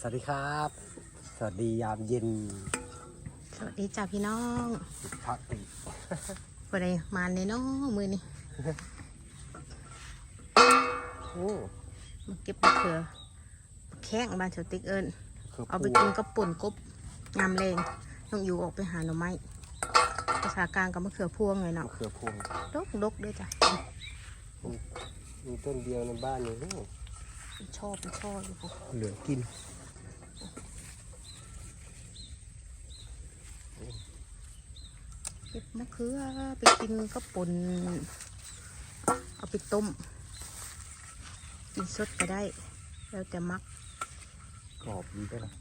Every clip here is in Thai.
สวัสดีครับ สวัสดียามเย็น สวัสดีจ้าพี่น้องพักอีกวันนี้มาในน้องมือนี่โอ้มาเก็บมะเขือแข้งบ้านเฉาติ๊กเอิญคือเอาไปกินกับป่นกบยำแรงต้องอยู่ออกไปหาหน่อไม้ภาษากลางกับมะเขือพวงเลยเนาะมะเขือพวงดกดกๆด้วยจ้ะมีต้นเดียวในบ้านนี่โอ้ชอบเป็นชอบอยู่พวกเหลือกิน เก็บมะเขือไปกินกับป่นเอาไปต้ม กินสดก็ได้ แล้วแต่มักกรอบดีด้วยนะ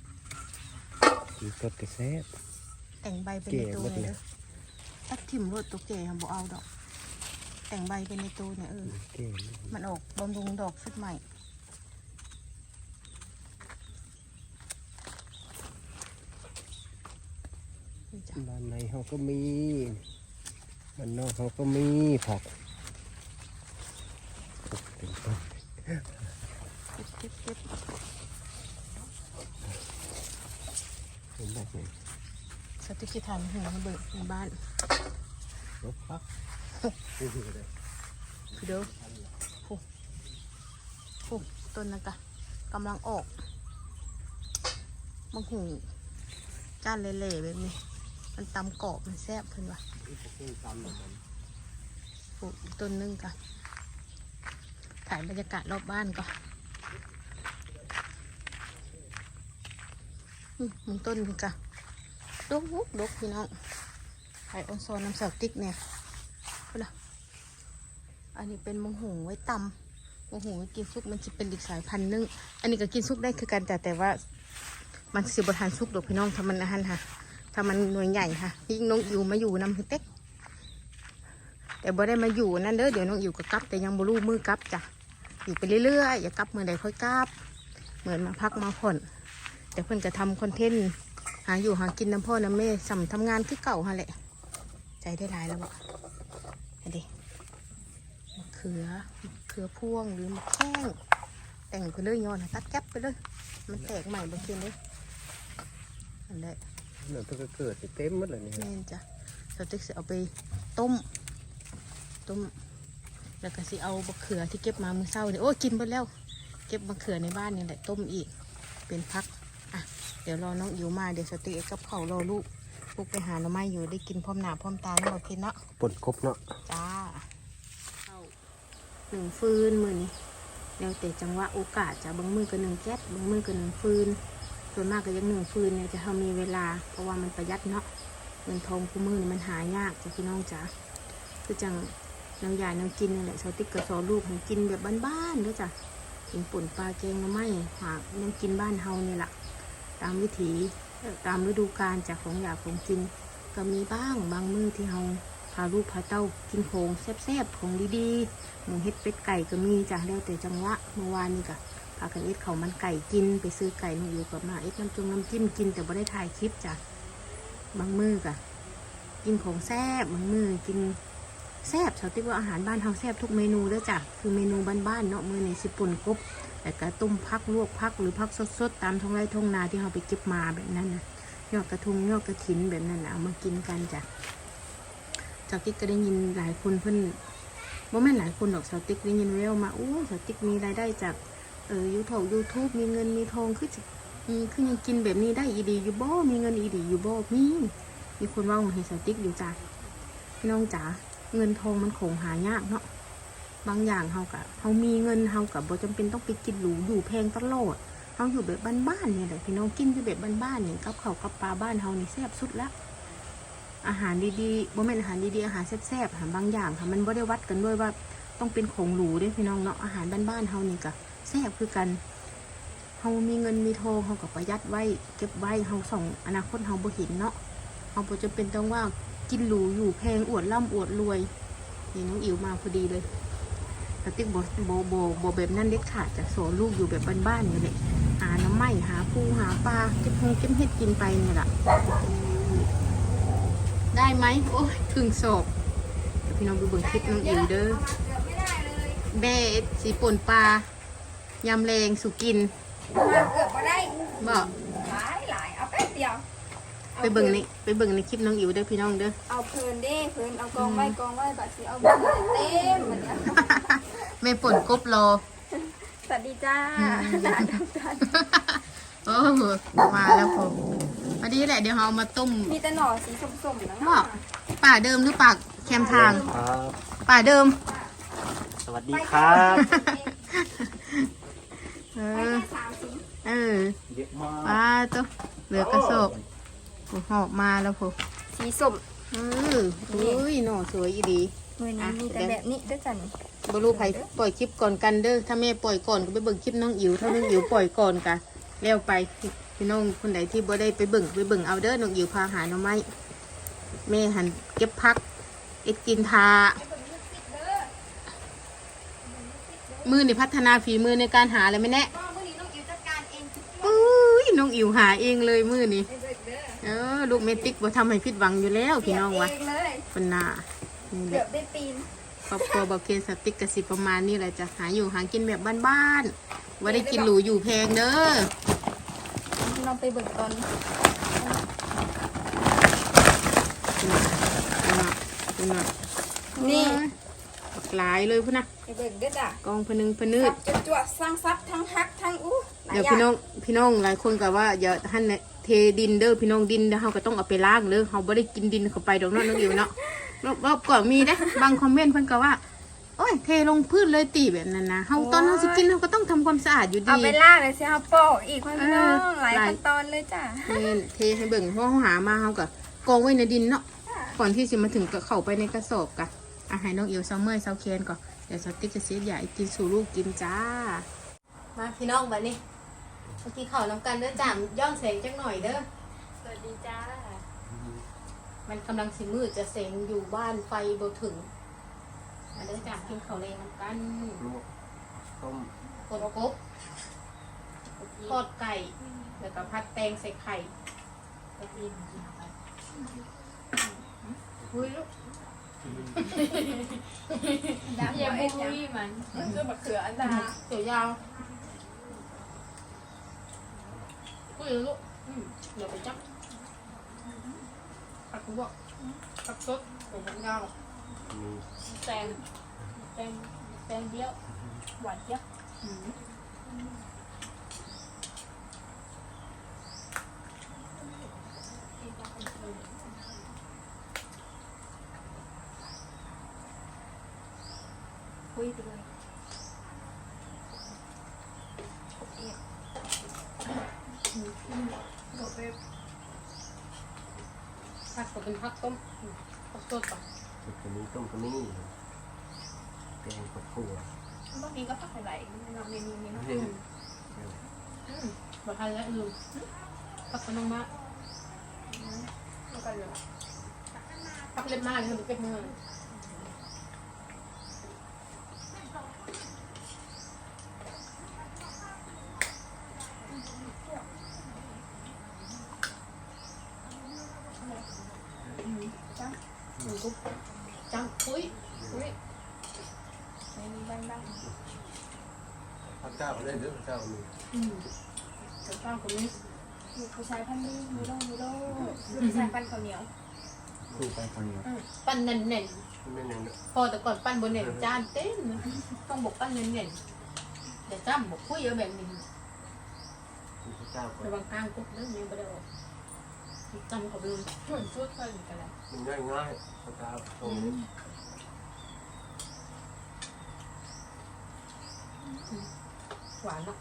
มีสดแต่แซ่บแต่งใบเป็นเก๋ในตัวหมดเลยเลยเด้อตัดถิ่มรถตัวเก๋บ่เอาดอก แต่งใบเป็นในตัวเนี่ยเออเก่งมันออกบำรุงดอกชุดใหม่นี่จ้ะ บ้านในเขาก็มีบ้านนอกเขาก็มีผักเต็มต้นเก็บเก็บเห็นแบบไหนสติกิทานหัวระเบิดในบ้านรถพักนี่คืออะไรคือเด้อโอ้โหต้นนะกะกำลังออกมังหูก้านเละๆแบบนี้ มันตำกรอบมันแซ่บเพิ่นว่ะปลูกอีกต้นนึงก่อนถ่ายบรรยากาศรอบบ้านก่อนมึงต้นนี่ก่ะดกดกดกพี่น้องถ่ายออนโซนน้ำเสาติ๊กเนี่ยพูดละอันนี้เป็นมังหงไว้ตำมังหงไว้กินซุปมันจะเป็นอีกสายพันธุ์นึง อันนี้ก็กินซุปได้คือกันแต่แต่ว่า มันสิบทานซุปดอกพี่น้องทำมันอาหารค่ะ ทำมันหน่วยใหญ่ค่ะยิ่งน้องอิวมาอยู่นำคือเต็กแต่บ่ได้มาอยู่นั่นเด้อเดี๋ยวน้องอยู่กับกลับ แต่ยังบ่รู้มือกลับจ้ะอยู่ไปเรื่อยๆอย่ากลับมือใดค่อยกลับ เหมือนมาพักมาผ่อน แต่เพิ่อนจะทำคอนเทนต์หาอยู่หากินน้ำพ่อน้ำแม่สัมทำงานคือเก่าฮะแหละ ใจได้หลายแล้วบ่เห็นดิมะเขือมะเขือพวงหรือมะแข้งแต่งไปเลยย้อนตัดแก๊บไปเลย มันแตกใหม่บางทีเลยอันนี้ เหมือนเพิ่งเกิดเต็มหมดเลยเนี่ยแม่นจ้ะเราจะสิเอาไปต้ม ต้ม แล้วก็สิเอามะเขือที่เก็บมามื้อเช้าเนี่ยโอ้ยกินไปแล้ว เก็บมะเขือในบ้านนี่แหละต้มอีก เป็นพัก อะ เดี๋ยวรอน้องอิวมา เดี๋ยวสติกับเขาวรอลูกลูกไปหาหน่อไม้อยู่ได้กินพร้อมหน้าพร้อมตาเนาะพี่เนาะปนกบเนาะ จ้าเข้าหนึ่งฟืนมือนี้แล้วแต่จังหวะโอกาสจะบางมือก็หนึ่งแก๊สบางมือก็หนึ่งฟืน ส่วนมากก็ยังหนึ่งฟืนเนี่ยจะทำมีเวลา เพราะว่ามันประหยัดเนาะเงินทองคู่มือมันหายากจ้ะพี่น้องจ๋าคือจังน้ำยาน้ำกินนี่แหละชาวติ๊กกระสอลูกให้กินแบบบ้านๆด้วยจ้ะกินป่นปลาแกงหน้ำไม้หากน้ำกินบ้านเฮาเนี่แหละตามวิถีตามฤดูกาลจากของอยากของกิน ก็มีบ้างบางมือที่เฮาพาลูกพาเต้ากินของแซ่บๆของดีๆหมูเฮ็ดเป็ดไก่ก็มีจ้ะแล้วแต่จังหวะเมื่อวานนี่ก็ พากันเอ็ดเขามันไก่กินไปซื้อไก่มาอยู่กับมาเอ็ดน้ำจงน้ำจิ้มกินแต่บ่ได้ถ่ายคลิปจ้ะบางมือก็กินของแซ่บบางมือกินแซ่บชาวติ๊กว่าอาหารบ้านเฮาแซ่บทุกเมนูเด้อจ้ะคือเมนูบ้านๆเนาะมื้อนี้สิป่นกบแต่ก็ต้มพักลวกพักหรือพักสดๆตามท้องไร่ท้องนาที่เฮาไปเก็บมาแบบนั้นนะยอดกระทุงยอดกระถินแบบนั้นนะเอามากินกันจ้ะสาวติ๊กก็ได้ยินหลายคนเพิ่นว่าแม่นหลายคนดอกสาวติ๊กได้ยินแววมาโอ้สาวติ๊กมีรายได้จาก เออยูทูบยูทูบมีเงินมีทองคือจมีคือยังกินแบบนี้ได้อีดีอยู่บ่มีเงินอีดีอยู่บ่มีมีคนว่ามาให้สติ๊กอยู่จ้ะพี่น้องจ๋าเงินทองมันคงหายากเนาะบางอย่างเฮากะเฮามีเงินเฮากับบ่จำเป็นต้องไปกินหรูอยู่แพงตลอดเฮาอยู่แบบบ้านๆเนี่ยแหละพี่น้องกินอยู่แบบบ้านๆเนี่ยกับข้าวกับปลาบ้านเฮานี่แซ่บสุดละอาหารดีๆบ่แม่นอาหารดีๆอาหารแซ่บๆอาหารบางอย่างค่ะมันบ่ได้วัดกันด้วยว่าต้องเป็นของหรูด้วยพี่น้องเนาะอาหารบ้านๆเฮานี่ก็ แซ่บคือกันเฮามีเงินมีทองเฮาก็ประหยัดไว้ เก็บไว้เฮาส่องอนาคตเฮาบ่เห็นเนาะเฮาบ่จำเป็นต้องว่ากินหรูอยู่แพงอวดร่ำอวดรวยนี่น้องอิ๋วมาพอดีเลยกระติกบ่บ่บ่บ่แบบนั้นเด็ดขาดจะสอนลูกอยู่แบบบ้านๆนี่แหละหาน้ำไม้หาปูหาปลาเก็บพงเก็บเห็ดกินไปเนี่ยแหละได้ไหมโอ้ยถึงศพเดี๋ยวพี่น้องดูเบิ่งคลิปน้องอิ๋วเด้อแม่สีป่นปลา ยำแรงสุกินมาเกือบมาได้แบอกหลายหลายเอาแป๊บเดียวอาไปเบิ่งในไปเบิ่งในคลิปน้องอิ๋วเด้อพี่น้องเด้อเอาเพลินเด้เพลินเอากองไว้กองไว้บัดสิเอาเบิ่งเต็มเหมือนกันแม่ป่นกบรอสวัสดีจ้าหลานทำกันโอ้โหมาแล้วผมพอดีแหละเดี๋ยวเราเอามาต้มมีแต่หน่อสีส้มๆนะบอกป่าเดิมหรือป่าแคมทางครับป่าเดิม สวัสดีครับ เอไปอแค่สามสีเออเยอะมากป้าตัวเหลือกระสอบโอ้หอบมาแล้วผมสีส้มเอออุ้ยหน่อสวยอีดีมือนี้มีแต่แบบนี้ด้วยจ้ะนี่บรูไผปล่อยคลิปก่อนกันเด้อถ้าแม่ปล่อยก่อนก็ไปเบิ่งคลิปน้องอิ๋วถ้าน้องอิ๋วปล่อยก่อนกันแล้วไปพี่น้องคนไหนที่บ่ได้ไปเบิ่งไปเบิ่งเอาเด้อน้องอิ๋วพาหาหน่อไม้แม่หันเก็บพักเอ็ดกินทา มือนี่พัฒนาฝีมือในการหาอะไรไหม่แน่ก็มือนี้น้องอิวจัดการเองทุกอุ้ยน้องอิ๋วหาเองเลยมือนี่เด็กเด้อเออลูกเมติกบ่ทำให้ผิดหวังอยู่แล้วพี่น้องวะเสียบเองเลยเป็นนานี่แหเกือละบได้ปีนครอบครัวบอกเคนสติกกสิประมาณนี้แหละจะหาอยู่หากินแบบบ้านๆว่าได้กินหรูอยู่แพงเด้อน้องไปเบิ่งตอนนี่นี่บักหลายเลยพุ่นนะ ไปเบิ่งเด้อจ้ะกองพนึงพนืดซับจวดๆสร้างซับทั้งฮักทั้งอู้หลาเดี๋ยวย่าพี่น้องพี่น้องหลายคนก็ว่าอย่าท่านเนี่ยเทดินเด้อพี่น้องดินเดี๋ยวเราก็ต้องเอาไปล้างเด้อเราไม่ได้กินดินเข้าไปดอกเนาะน้องอิ๋วเนาะรอบก่อนมีเด้บางคอมเมนต์เพิ่นก็ว่าโอ้ยเทลงพืชเลยตีแบบนั้นนะเฮาตอนเฮาสิกินเฮาก็ต้องทำความสะอาดอยู่ดี เอาไปล่างเลยสิเอาโปะอีกพี่น้องเออหลายหลายขั้นตอนเลยจ้ะนี่เทให้เบิ่งเพราะเขาหามาเขาก็กองไว้ในดินเนาะก่อนที่จะมาถึงก็เข้าไปในกระสอบกันอาหารน้องเอวเซาเมอร์เซาเคนก่อน เดี๋ยวสติ๊กจะเสียใหญ่กินสู่ลูกกินจ้า มาพี่น้องบัดนี้เมื่อกี้ข้าวน้ำกันเด้อจ้ามย่องแสงจักหน่อยเด้อสวัสดีจ้า มันกำลังสิมืดจะเสงอยู่บ้านไฟบ่ถึงมาเด้อจ้ากินข้าวแรงน้ำกันลวกต้มกดกบทอดไก่ แล้วก็พัดแตงใส่ไข่กระเทียมอุ้ยลูกดำอย่าเอ็ดบุจ้ะยมันมันคือมะเขืออันดาเดี๋ยวยาวอุ้ยลูก อืมเดี๋ยวไปจับผักลวกผักสดเดี๋ยวผมยาวมีแตงแตงแตงเบี้ยวหวานเจี๊ยบ อืม คุยไปเลย ผักก็เป็นผักต้มอืมผักสดป่ะสุดกระนี้ต้มกระนี้แกงกับขั่วบางทีก็ผักไหลน้องเมนูนี้เนาะเฮ้ยอืมบ่ทันแล้วลืมผักกระนองมะแล้วก็เหลือผักเล็บมากเลยค่ะเก็บมือจ้ ปุ๊บจังอุ้ยอุ้ยเมนูบ้างพระเจ้าได้เด้อพระเจ้ามีอืมเดี๋ยวข้าวกับนี้มีผู้ชายพันนี้มีโลมีโลผู้ชายพันข้าวเหนียวคู่ไปคนเดียวปั้นแน่นไม่แน่นๆพอแต่ก่อนปั้นบนเน่นจานเต็มนะต้องบอกปั้นแน่นๆเดี๋ยวจ้ำบอกคุยเยอะแบบนี้พระเจ้าก็ระวังกลางกุ๊บเรื่องนี้ไม่ได้ออก จำเขาไปเลยส่วนชุดเพิ่นกันแหละมันง่ายง่ายพระเจ้าตรงนี้หวานเนาะ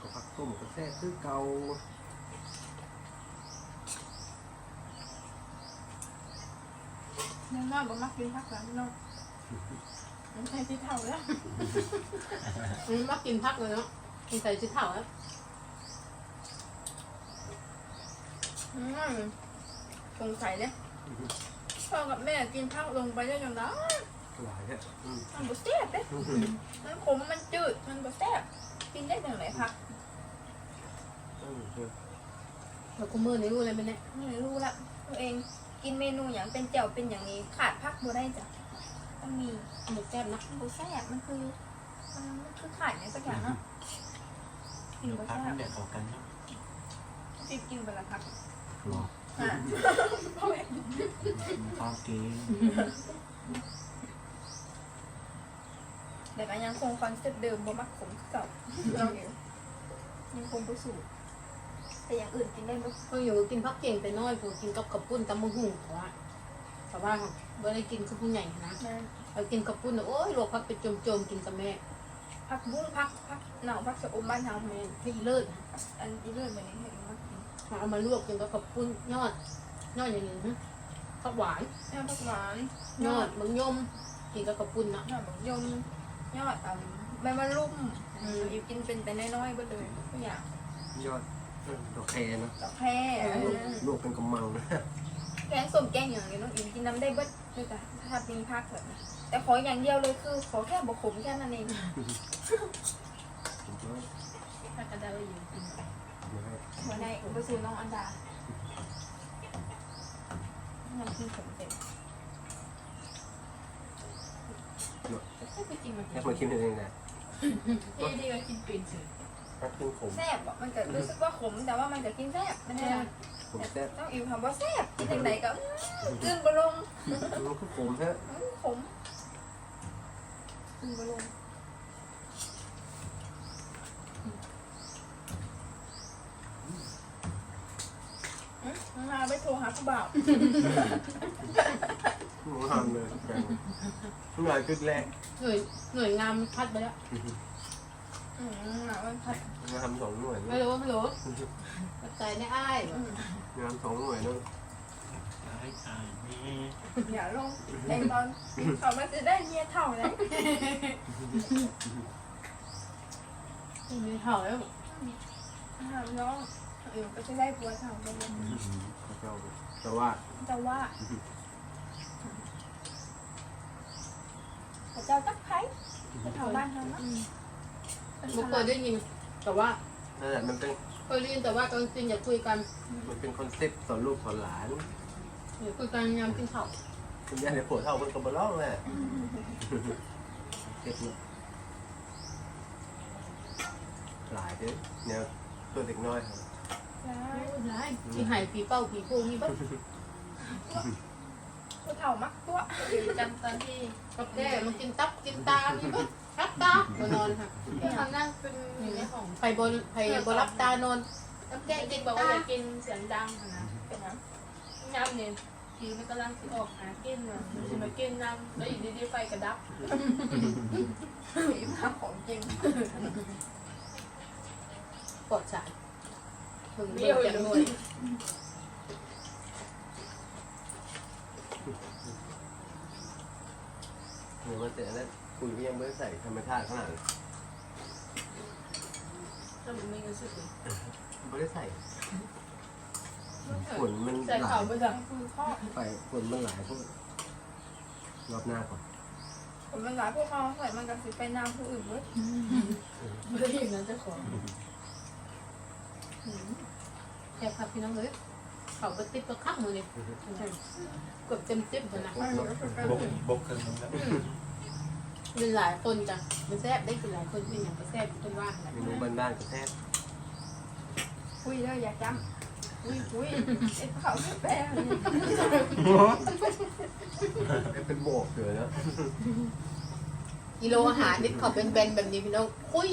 กับผักต้มกับแซ่บคือเก่า นองน้อยบ่มักกินผักหวานน้องมันใช่ที่เท่าแล้วมมากินพักเลยเนาะกินใส่ชิ้นเท่าแล้วอืมสงสัยเลยพ่อกับแม่กินผักลงไปได้ยังไงหลายเนี่ยอืมมันบ่แซ่บเด้มันขมมันจืดมันบ่แซ่บกินได้จังไหนผักอืมเออแล้วกูมือนี่รู้อะไรไหมเนี่ยไม่รู้ละตัวเอง กินกินเมนูอย่างเป็นแจ่วเป็นอย่างนี้ ขาดพักบ่ได้จ้ะต้องมีหมูแซ่บนะบ่แซ่บมันคือมันมันคือขาดในสักอย่างเนาะกินเดี๋ยวบ่พักแซ่นั่บนแหละเข้ากันเนาะสิกินไปละพักรออะข้าวเก่งแต่ก็ยังคงคอนเซ็ปต์เดิมบ่มักขมคือเก่าเราอยู่ยังคงไปสู่ แต่อย่างอื่นกินได้บ่เพิ่งอยู่กินพักเก่งแต่น้อยกูกินกับกับปุ้นตำมะหุ่งแต่ว่าแต่ว่าบ่ได้กินคือผู้ใหญ่นะแม่นเรากินกับปุ้นน่ะโอ้ยลวกพักไปจมๆกินกับแม่พักบุ้งพักพักเหน่าพักสะอมบ้านเฮาแม่นพี่เลิศอันนี้เรื่องแบบนี้เห็นมั้ยเอามาลวกกินกับกับปุ้นยอดยอดอย่างนี้ฮะข้าวหวานยอดผักหวานยอดมังยมกินกับกับปุ้นนะยอดบักยมยอดอ่ำใบมะลุ่มอืมอยู่กินเป็นแต่น้อยๆเบ่เลยทุกอย่างยอดเออ ดอกแคเนาะดอกแพร่เออลูกเป็นกำมังนะแกงส้มแกงอย่างนี้น้องอินกินน้ำได้เบิดเลยจ้ะถ้าเป็นพักแบบนี้แต่ขออย่างเดียวเลยคือ ขอแค่บกขมแค่นั้นเองผมก็ถ้ากระดาษอยู่กินไม่ให้หัวในอุปสูน้องอันดาน้ำกินขมเต็มไม่ไปกินมันแค่มาคิดเองนะที่ดีก็กินเป็นสิพั กขึ้นขมแซ่บอะมันก็รู้สึกว่าขมแต่ว่ามันก็กินแซ่บมันแซ่บผมแซ่บต้องอิวคำว่าแซ่บกินอย่างไหนก็อื้อกินบะลงมันคือขมฮะอื้อขมกินบะลงอื้อมาไปโทรหาผู้บ่าวหมูหันเลยแกงหน่อยจุดแรกหน่วยหน่วยงามพัดไปแล้ว อืมอะมันผัดมาทำสองหน่วยไม่รู้ไม่รู้ปัจจัยในอ้ายอืมงานสองหน่วยเนาะให้ตายแม่อย่าลงไอตอนกินเขามันจะได้เมียเท่าเลยมีเท่าแล้วถามน้องเออก็จะได้ผัวเท่าไปเลยพระเจ้าแต่ว่าแต่ว่าพระเจ้าตักไผ่จะเท่าบ้านเขาเนาะ บุกเคยได้ยินแต่ว่านั่นแหละมันเป็นเคยได้ยินแต่ว่าตอนกินอย่าคุยกันมันเป็นคอนเซ็ปต์สอนลูกสอนหลานอย่าคุยกันยามกินข้าวคุณยายในโผล่เท่ามันก็บล้องแหละเซ็ตเนี่ยหลายเด้อเนี่ยตัวเด็กน้อยครับได้ที่หายผีเป้าผีโพงนี่บ้างผู้เท่ามักตัวจำตอนที่กับแก่มากินตับกินตานี่บ้างรับ ตามานอนค่ะที่เขานั่งเป็นอยู่ในห้องไปบนไปบนรับตานอนกับแก่แกกิกินนบอกตาว่าอย่ากินเสียงดังนะเป็นยังย้ำเนี่ยผีมันกำลังสิออกหากินอะมันจะมากินน้ำแล้วอยู่ดีๆไฟกระดับผีมาของจริงปลอดสารมึงเบี้ยวอย่างหน่วยเมื่อวันเสร็จแล้ว ปุ๋ยก็ยังไม่ได้ใส่ธรรมชาติข้างหลังแล้วมันไม่รู้สึกเลยไม่ได้ใส่ฝนมันใส่หลาเข่ายไปจ้ะคือข้อไปฝนมันหลายพวกรอบหน้าก่อนผมเป็นหลายพวกเขาใส่มันกับสิไปนามผู้อื่นเว้ยไม่ได้ยินนั้นเจ้าของแค่ครับพี่น้องเลยเขาไปติดประคักมือเลยเกือบเต็มติ๊บเลยนะ บกบกเครื่องนึงแล้ว เป็นหลายคนจ้ะมันแซ่บได้คือหลายคนเป็นอย่างไปแซ่บคนว่าแหละเมนูบ้านๆก็แซ่บคุยเลยอยากจำอุ้ยอุ้ยไอ้เขาแปลเป็นโบกเสือเนอะกิโลอาหารนิดเขาเป็นแบนแบบนี้พี่น้องคุย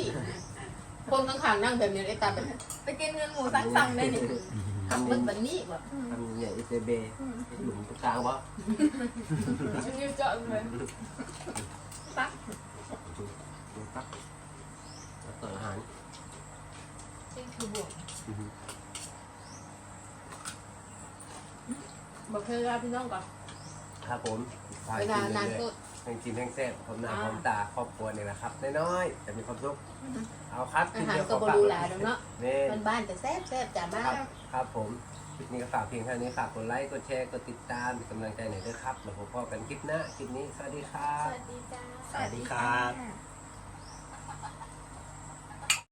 คนข้างๆนั่งแบบนี้ไอ้ตาแบบไปกินเงินหมูสั่งสั่งได้นี่ทำมันแบบนี้แบบทำใหญ่เซเบหลุมตรงกลางวะฉันยืดเจาะเลย ตักตักต่ออาหารนี่คือบวกบอกเธอลาพี่น้องก่อนครับผมเวลานานเลก็ยทั้งกินทั้งแซ่บพร้อมหน้าพร้อมตาครอบครัวนี่แหละครับน้อยๆแต่มีความสุขเอาครับอาหารก็บรูหลายแลเนาะนี่บ้านๆแต่แซ่บแซ่บจ้ะบ้าคนรับครับผม คลิปนี้ก็ฝากเพียงเท่านี้ฝากกดไลค์ กดแชร์ กดติดตามเป็นกำลังใจหน่อยด้วยครับแล้วพบกันคลิปหน้า คลิปนี้ สวัสดีครัสบ วัสดีจ้า สวัสดีค่ะ